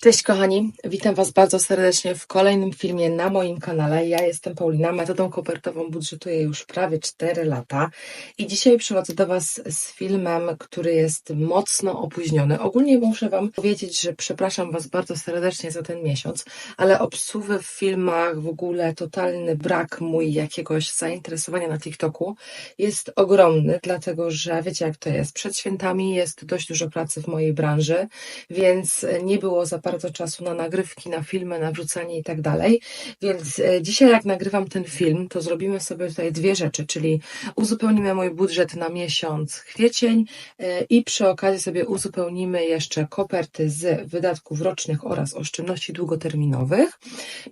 Cześć kochani, witam Was bardzo serdecznie w kolejnym filmie na moim kanale. Ja jestem Paulina, metodą kopertową budżetuję już prawie 4 lata i dzisiaj przychodzę do Was z filmem, który jest mocno opóźniony. Ogólnie muszę Wam powiedzieć, że przepraszam Was bardzo serdecznie za ten miesiąc, ale obsługi w filmach, w ogóle totalny brak mój jakiegoś zainteresowania na TikToku jest ogromny, dlatego że wiecie jak to jest. Przed świętami jest dość dużo pracy w mojej branży, więc nie było za bardzo czasu na nagrywki, na filmy, na wrzucanie i tak dalej. Więc e, dzisiaj, jak nagrywam ten film, to zrobimy sobie tutaj dwie rzeczy, czyli uzupełnimy mój budżet na miesiąc kwiecień e, i przy okazji sobie uzupełnimy jeszcze koperty z wydatków rocznych oraz oszczędności długoterminowych.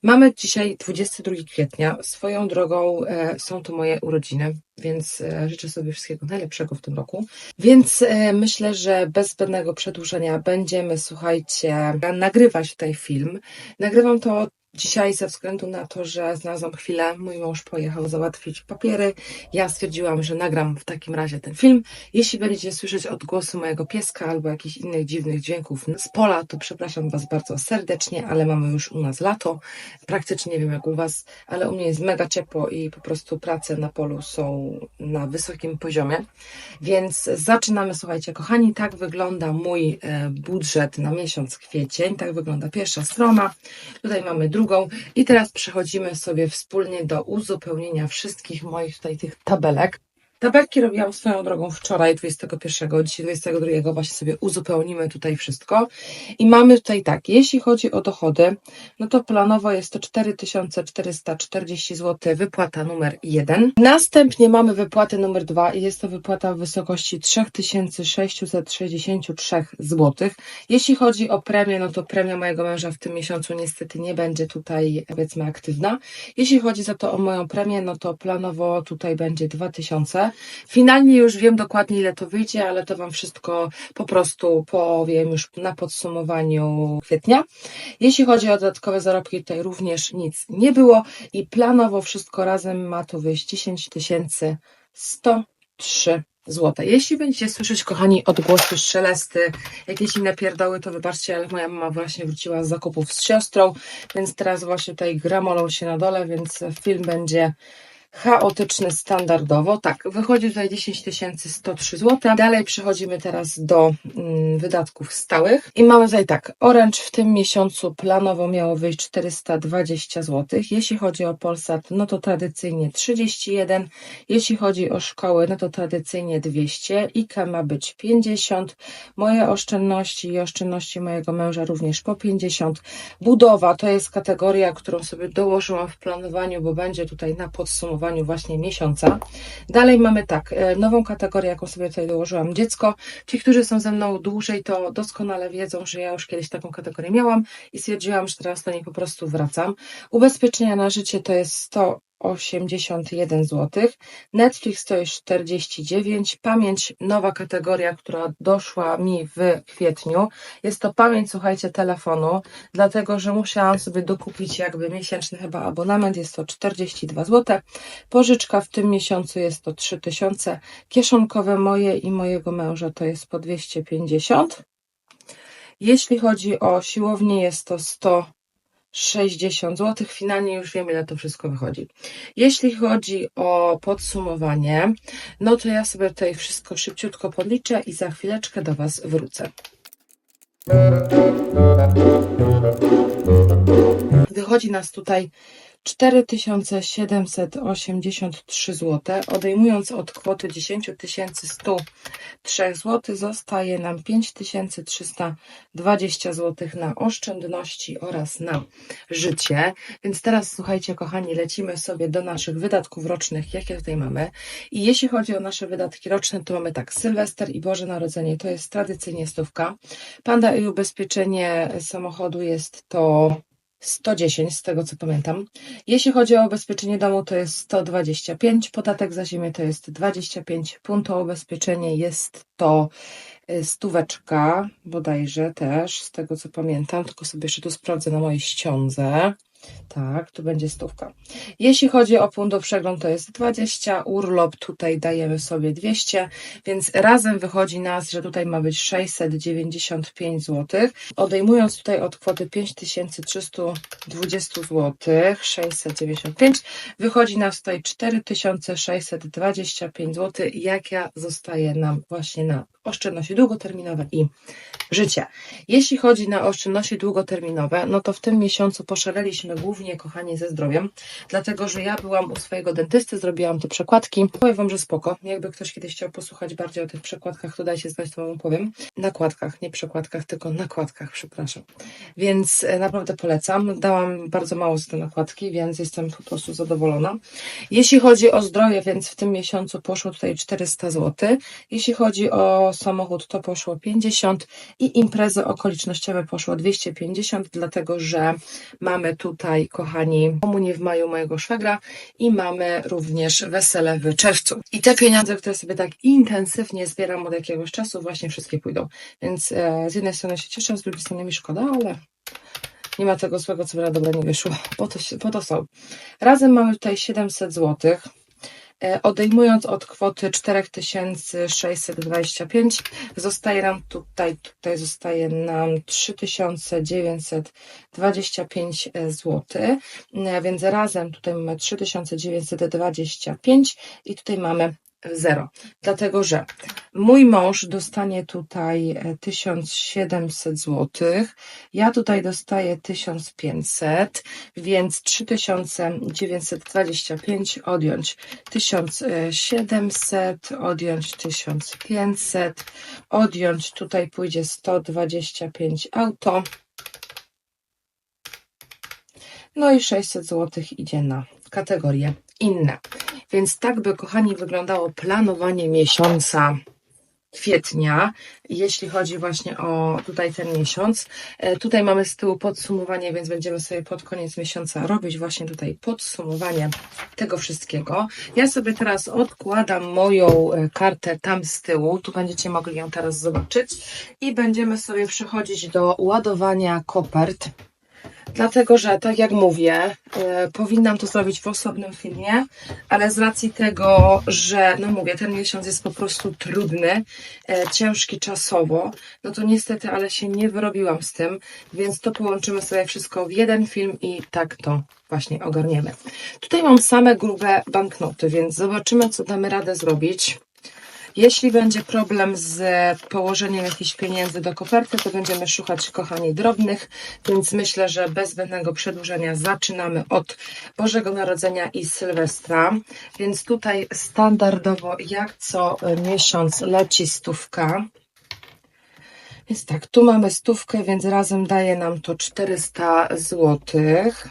Mamy dzisiaj 22 kwietnia. Swoją drogą e, są to moje urodziny więc e, życzę sobie wszystkiego najlepszego w tym roku. Więc e, myślę, że bez zbędnego przedłużenia będziemy, słuchajcie, nagrywać tutaj film. Nagrywam to Dzisiaj ze względu na to, że znalazłam chwilę, mój mąż pojechał załatwić papiery, ja stwierdziłam, że nagram w takim razie ten film. Jeśli będziecie słyszeć odgłosy mojego pieska albo jakichś innych dziwnych dźwięków z pola, to przepraszam Was bardzo serdecznie, ale mamy już u nas lato. Praktycznie nie wiem jak u Was, ale u mnie jest mega ciepło i po prostu prace na polu są na wysokim poziomie. Więc zaczynamy, słuchajcie, kochani, tak wygląda mój e, budżet na miesiąc kwiecień, tak wygląda pierwsza strona. Tutaj mamy drugą I teraz przechodzimy sobie wspólnie do uzupełnienia wszystkich moich tutaj tych tabelek. Tabelki robiłam swoją drogą wczoraj, 21, dzisiaj 22, właśnie sobie uzupełnimy tutaj wszystko. I mamy tutaj tak, jeśli chodzi o dochody, no to planowo jest to 4440 zł, wypłata numer 1. Następnie mamy wypłatę numer 2 i jest to wypłata w wysokości 3663 zł. Jeśli chodzi o premię, no to premia mojego męża w tym miesiącu niestety nie będzie tutaj, powiedzmy, aktywna. Jeśli chodzi za to o moją premię, no to planowo tutaj będzie 2000 Finalnie już wiem dokładnie, ile to wyjdzie, ale to Wam wszystko po prostu powiem już na podsumowaniu kwietnia. Jeśli chodzi o dodatkowe zarobki, tutaj również nic nie było i planowo wszystko razem ma to wyjść 10 103 złote. Jeśli będziecie słyszeć, kochani, odgłosy, szelesty, jakieś inne pierdoły, to wybaczcie, ale moja mama właśnie wróciła z zakupów z siostrą, więc teraz właśnie tutaj gramolą się na dole, więc film będzie chaotyczny standardowo. Tak, wychodzi tutaj 10 103 zł. Dalej przechodzimy teraz do mm, wydatków stałych i mamy tutaj tak, Orange w tym miesiącu planowo miało wyjść 420 zł. Jeśli chodzi o Polsat, no to tradycyjnie 31. Jeśli chodzi o szkoły, no to tradycyjnie 200. IKE ma być 50. Moje oszczędności i oszczędności mojego męża również po 50. Budowa to jest kategoria, którą sobie dołożyłam w planowaniu, bo będzie tutaj na podsumowaniu właśnie miesiąca. Dalej mamy tak, e, nową kategorię, jaką sobie tutaj dołożyłam, dziecko. Ci, którzy są ze mną dłużej, to doskonale wiedzą, że ja już kiedyś taką kategorię miałam i stwierdziłam, że teraz do niej po prostu wracam. Ubezpieczenia na życie to jest 100 81 zł. Netflix to jest 49. Pamięć, nowa kategoria, która doszła mi w kwietniu. Jest to pamięć, słuchajcie, telefonu, dlatego że musiałam sobie dokupić jakby miesięczny chyba abonament. Jest to 42 zł. Pożyczka w tym miesiącu jest to 3000. Kieszonkowe moje i mojego męża to jest po 250. Jeśli chodzi o siłownię, jest to 100 60 zł. Finalnie już wiem, ile to wszystko wychodzi. Jeśli chodzi o podsumowanie, no to ja sobie tutaj wszystko szybciutko podliczę i za chwileczkę do Was wrócę. Wychodzi nas tutaj 4783 zł. Odejmując od kwoty 10 103 zł, zostaje nam 5320 zł na oszczędności oraz na życie. Więc teraz słuchajcie, kochani, lecimy sobie do naszych wydatków rocznych, jakie tutaj mamy. I jeśli chodzi o nasze wydatki roczne, to mamy tak, Sylwester i Boże Narodzenie to jest tradycyjnie stówka. Panda i ubezpieczenie samochodu jest to 110 z tego co pamiętam. Jeśli chodzi o ubezpieczenie domu, to jest 125, podatek za ziemię to jest 25, punto ubezpieczenie jest to y, stóweczka bodajże też, z tego co pamiętam, tylko sobie jeszcze tu sprawdzę na mojej ściądze. Tak, tu będzie stówka. Jeśli chodzi o punkt do przegląd, to jest 20, urlop tutaj dajemy sobie 200, więc razem wychodzi nas, że tutaj ma być 695 zł. Odejmując tutaj od kwoty 5320 zł, 695, wychodzi nas tutaj 4625 zł, jaka zostaje nam właśnie na oszczędności długoterminowe i życie. Jeśli chodzi na oszczędności długoterminowe, no to w tym miesiącu poszaleliśmy głównie, kochani, ze zdrowiem, dlatego że ja byłam u swojego dentysty, zrobiłam te przekładki. Powiem Wam, że spoko. Jakby ktoś kiedyś chciał posłuchać bardziej o tych przekładkach, to dajcie znać, to Wam powiem. Nakładkach, nie przekładkach, tylko nakładkach, przepraszam. Więc e, naprawdę polecam. Dałam bardzo mało z te nakładki, więc jestem po prostu zadowolona. Jeśli chodzi o zdrowie, więc w tym miesiącu poszło tutaj 400 zł. Jeśli chodzi o samochód, to poszło 50 i imprezy okolicznościowe poszło 250, dlatego że mamy tutaj, kochani, komunię w maju mojego szwagra i mamy również wesele w czerwcu. I te pieniądze, które sobie tak intensywnie zbieram od jakiegoś czasu, właśnie wszystkie pójdą. Więc e, z jednej strony się cieszę, z drugiej strony mi szkoda, ale nie ma tego złego, co na dobre nie wyszło. Po to, po to są. Razem mamy tutaj 700 złotych. E, Odejmując od kwoty 4625, zostaje nam tutaj, tutaj zostaje nam 3925 zł, E, więc razem tutaj mamy 3925 i tutaj mamy zero, dlatego że mój mąż dostanie tutaj e, 1700 zł, ja tutaj dostaję 1500, więc 3925 odjąć 1700, odjąć 1500, odjąć tutaj pójdzie 125 auto. No i 600 zł idzie na kategorię inne. Więc tak by, kochani, wyglądało planowanie miesiąca kwietnia, jeśli chodzi właśnie o tutaj ten miesiąc. E, Tutaj mamy z tyłu podsumowanie, więc będziemy sobie pod koniec miesiąca robić właśnie tutaj podsumowanie tego wszystkiego. Ja sobie teraz odkładam moją e, kartę tam z tyłu, tu będziecie mogli ją teraz zobaczyć i będziemy sobie przechodzić do ładowania kopert. Dlatego, że tak jak mówię, e, powinnam to zrobić w osobnym filmie, ale z racji tego, że no mówię, ten miesiąc jest po prostu trudny, e, ciężki czasowo, no to niestety, ale się nie wyrobiłam z tym, więc to połączymy sobie wszystko w jeden film i tak to właśnie ogarniemy. Tutaj mam same grube banknoty, więc zobaczymy, co damy radę zrobić. Jeśli będzie problem z położeniem jakichś pieniędzy do koperty, to będziemy szukać, kochani, drobnych, więc myślę, że bez zbędnego przedłużenia zaczynamy od Bożego Narodzenia i Sylwestra. Więc tutaj standardowo, jak co miesiąc, leci stówka. Więc tak, tu mamy stówkę, więc razem daje nam to 400 złotych.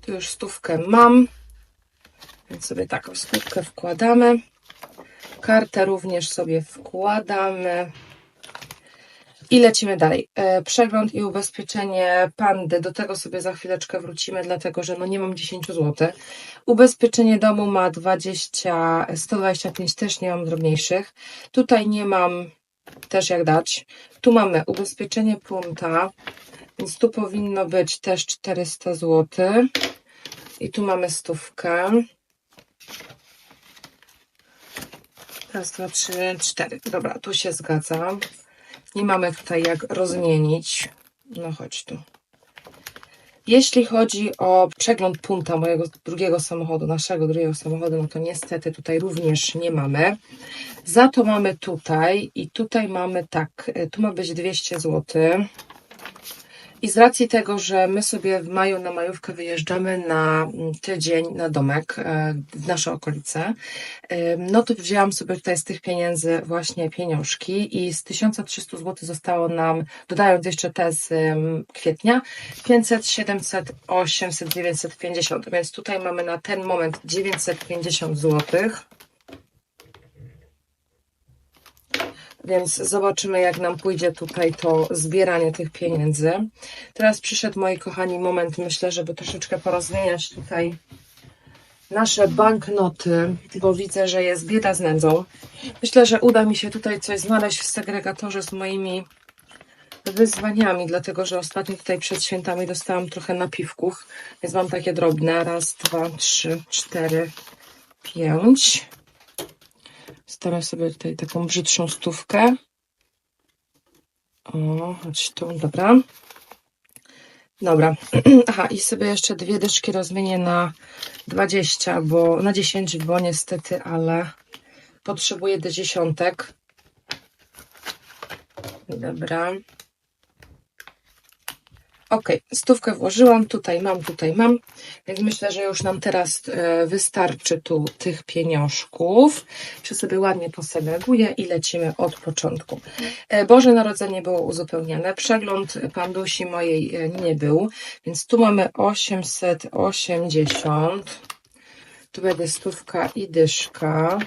Tu już stówkę mam, więc sobie taką stówkę wkładamy. Kartę również sobie wkładamy. I lecimy dalej. E, Przegląd i ubezpieczenie pandy. Do tego sobie za chwileczkę wrócimy, dlatego że no nie mam 10 zł. Ubezpieczenie domu ma 20, 125, też nie mam drobniejszych. Tutaj nie mam też jak dać. Tu mamy ubezpieczenie punta, więc tu powinno być też 400 zł. I tu mamy stówkę. Raz, dwa, trzy, cztery. Dobra, tu się zgadzam. Nie mamy tutaj jak rozmienić. No chodź tu. Jeśli chodzi o przegląd punta mojego drugiego samochodu, naszego drugiego samochodu, no to niestety tutaj również nie mamy. Za to mamy tutaj i tutaj mamy tak, y, tu ma być 200 zł. I z racji tego, że my sobie w maju na majówkę wyjeżdżamy na mm, tydzień na domek e, w nasze okolice, e, no to wzięłam sobie tutaj z tych pieniędzy właśnie pieniążki i z 1300 zł zostało nam, dodając jeszcze te z em, kwietnia, 500, 700, 800, 950, więc tutaj mamy na ten moment 950 złotych. Więc zobaczymy, jak nam pójdzie tutaj to zbieranie tych pieniędzy. Teraz przyszedł, moi kochani, moment, myślę, żeby troszeczkę porozmieniać tutaj nasze banknoty, bo widzę, że jest bieda z nędzą. Myślę, że uda mi się tutaj coś znaleźć w segregatorze z moimi wyzwaniami, dlatego że ostatnio tutaj przed świętami dostałam trochę napiwków, więc mam takie drobne. Raz, dwa, trzy, cztery, pięć. Stawiam sobie tutaj taką brzydszą stówkę. O, chodź tu, dobra. Dobra. Aha, i sobie jeszcze dwie dyszki rozmienię na 20, bo na 10, bo niestety, ale potrzebuję do dziesiątek. Dobra. Ok, stówkę włożyłam, tutaj mam, tutaj mam, więc myślę, że już nam teraz e, wystarczy tu tych pieniążków. Czy sobie ładnie posegreguję i lecimy od początku. E, Boże Narodzenie było uzupełniane, przegląd pandusi mojej e, nie był, więc tu mamy 880, tu będzie stówka i dyszka.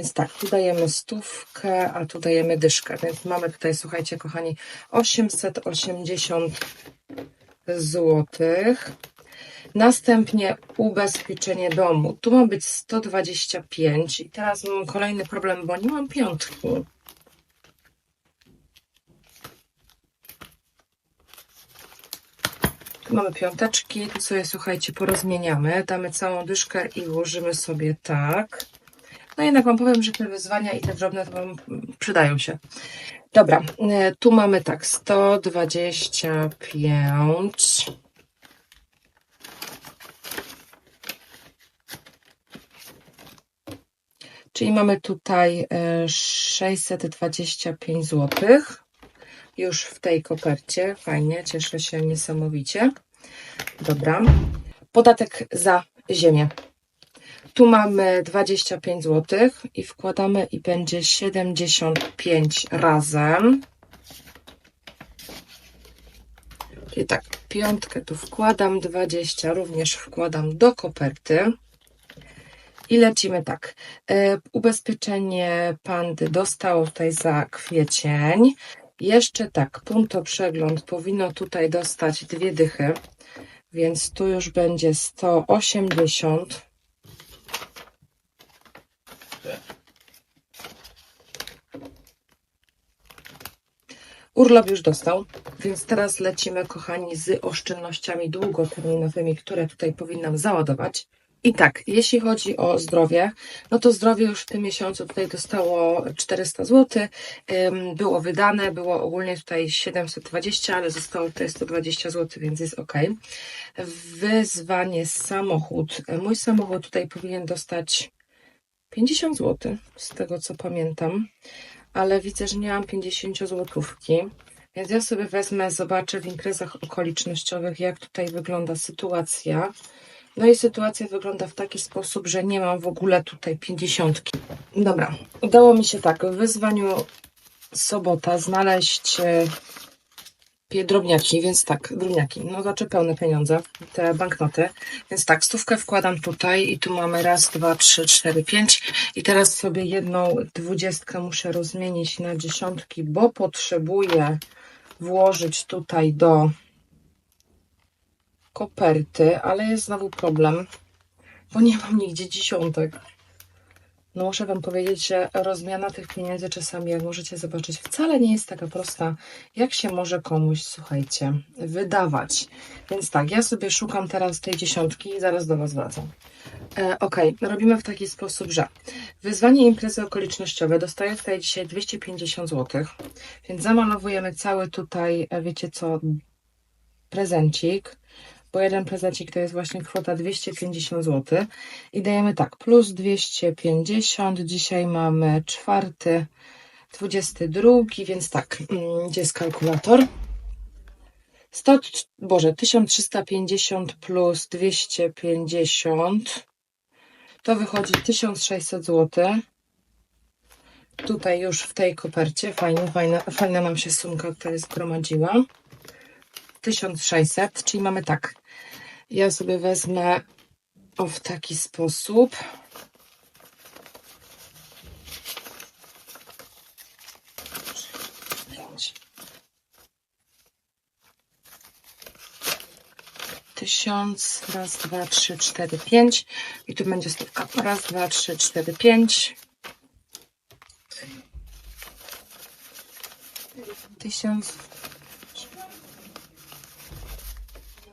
Więc tak, tu dajemy stówkę, a tu dajemy dyszkę. Więc mamy tutaj, słuchajcie, kochani, 880 złotych. Następnie ubezpieczenie domu. Tu ma być 125 i teraz mam kolejny problem, bo nie mam piątki. Tu mamy piąteczki, tu sobie, słuchajcie, porozmieniamy. Damy całą dyszkę i włożymy sobie tak. No jednak Wam powiem, że te wyzwania i te drobne to Wam przydają się. Dobra, e, tu mamy tak, 125. Czyli mamy tutaj e, 625 zł. Już w tej kopercie. Fajnie, cieszę się niesamowicie. Dobra. Podatek za ziemię. Tu mamy 25 zł i wkładamy i będzie 75 razem. Czyli tak, piątkę tu wkładam, 20 również wkładam do koperty. I lecimy tak. E, ubezpieczenie pandy dostało tutaj za kwiecień. Jeszcze tak, punto przegląd powinno tutaj dostać dwie dychy, więc tu już będzie 180 Urlop już dostał, więc teraz lecimy, kochani, z oszczędnościami długoterminowymi, które tutaj powinnam załadować. I tak, jeśli chodzi o zdrowie, no to zdrowie już w tym miesiącu tutaj dostało 400 zł, było wydane, było ogólnie tutaj 720, ale zostało tutaj 120 zł, więc jest ok. Wyzwanie samochód. Mój samochód tutaj powinien dostać 50 zł, z tego co pamiętam ale widzę, że nie mam 50 złotówki. Więc ja sobie wezmę, zobaczę w imprezach okolicznościowych, jak tutaj wygląda sytuacja. No i sytuacja wygląda w taki sposób, że nie mam w ogóle tutaj 50. Dobra, udało mi się tak w wyzwaniu sobota znaleźć e, drobniaki, więc tak, drobniaki, no znaczy pełne pieniądze, te banknoty, więc tak, stówkę wkładam tutaj i tu mamy raz, dwa, trzy, cztery, pięć. I teraz sobie jedną dwudziestkę muszę rozmienić na dziesiątki, bo potrzebuję włożyć tutaj do koperty, ale jest znowu problem, bo nie mam nigdzie dziesiątek. No muszę Wam powiedzieć, że rozmiana tych pieniędzy czasami, jak możecie zobaczyć, wcale nie jest taka prosta, jak się może komuś, słuchajcie, wydawać. Więc tak, ja sobie szukam teraz tej dziesiątki i zaraz do Was wracam. E, ok, robimy w taki sposób, że wyzwanie imprezy okolicznościowe dostaję tutaj dzisiaj 250 zł, więc zamalowujemy cały tutaj, e, wiecie co, prezencik bo jeden prezencik to jest właśnie kwota 250 zł. I dajemy tak, plus 250, dzisiaj mamy czwarty, 22, więc tak, mm, gdzie jest kalkulator? 100, Boże, 1350 plus 250 to wychodzi 1600 zł. Tutaj już w tej kopercie, fajnie, fajna, fajna nam się sumka tutaj zgromadziła. 1600, czyli mamy tak, ja sobie wezmę o w taki sposób. Tysiąc, raz, dwa, trzy, cztery, pięć i tu będzie stówka. Raz, dwa, trzy, cztery, pięć. 1000.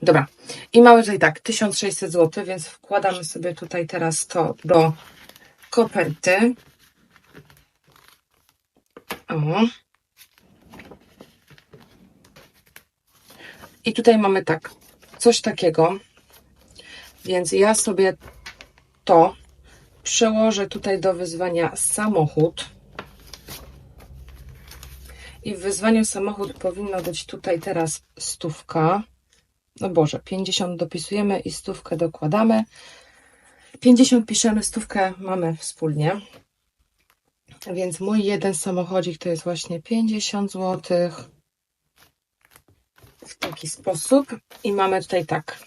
Dobra. I mamy tutaj tak, 1600 zł, więc wkładamy sobie tutaj teraz to do koperty. O. I tutaj mamy tak, coś takiego. Więc ja sobie to przełożę tutaj do wyzwania samochód. I w wyzwaniu samochód powinno być tutaj teraz stówka. No Boże, 50 dopisujemy i stówkę dokładamy. 50 piszemy, stówkę mamy wspólnie. Więc mój jeden samochodzik to jest właśnie 50 zł. W taki sposób. I mamy tutaj tak.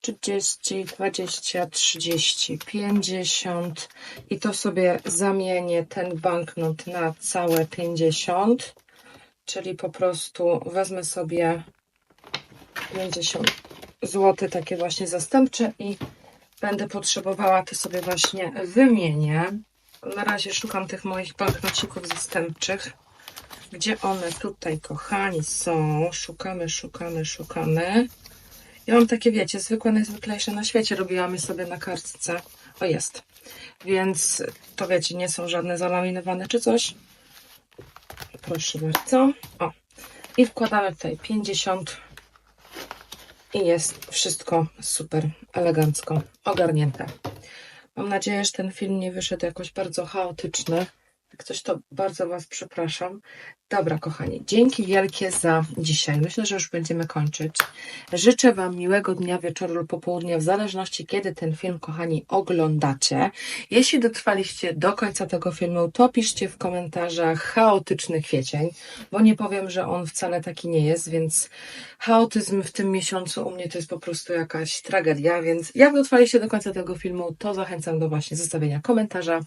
30, 20, 30, 50 i to sobie zamienię ten banknot na całe 50, czyli po prostu wezmę sobie 50 zł, takie właśnie zastępcze i będę potrzebowała, to sobie właśnie wymienię. Na razie szukam tych moich banknocików zastępczych. Gdzie one tutaj, kochani, są? Szukamy, szukamy, szukamy. Ja mam takie, wiecie, zwykłe, najzwyklejsze na świecie. Robiłam je sobie na kartce. O, jest. Więc to, wiecie, nie są żadne zalaminowane czy coś. Proszę bardzo. O. I wkładamy tutaj 50 i jest wszystko super elegancko ogarnięte. Mam nadzieję, że ten film nie wyszedł jakoś bardzo chaotyczny. Jak coś, to bardzo Was przepraszam. Dobra, kochani, dzięki wielkie za dzisiaj. Myślę, że już będziemy kończyć. Życzę Wam miłego dnia, wieczoru lub popołudnia, w zależności kiedy ten film, kochani, oglądacie. Jeśli dotrwaliście do końca tego filmu, to piszcie w komentarzach chaotyczny kwiecień, bo nie powiem, że on wcale taki nie jest, więc chaotyzm w tym miesiącu u mnie to jest po prostu jakaś tragedia, więc jak dotrwaliście do końca tego filmu, to zachęcam do właśnie zostawienia komentarza,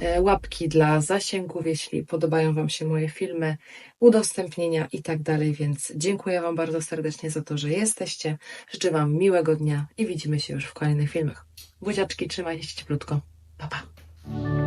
e, łapki dla zasięgów, jeśli podobają Wam się moje filmy, udostępnienia i tak dalej, więc dziękuję Wam bardzo serdecznie za to, że jesteście. Życzę Wam miłego dnia i widzimy się już w kolejnych filmach. Buziaczki, trzymajcie się cieplutko. Pa, pa.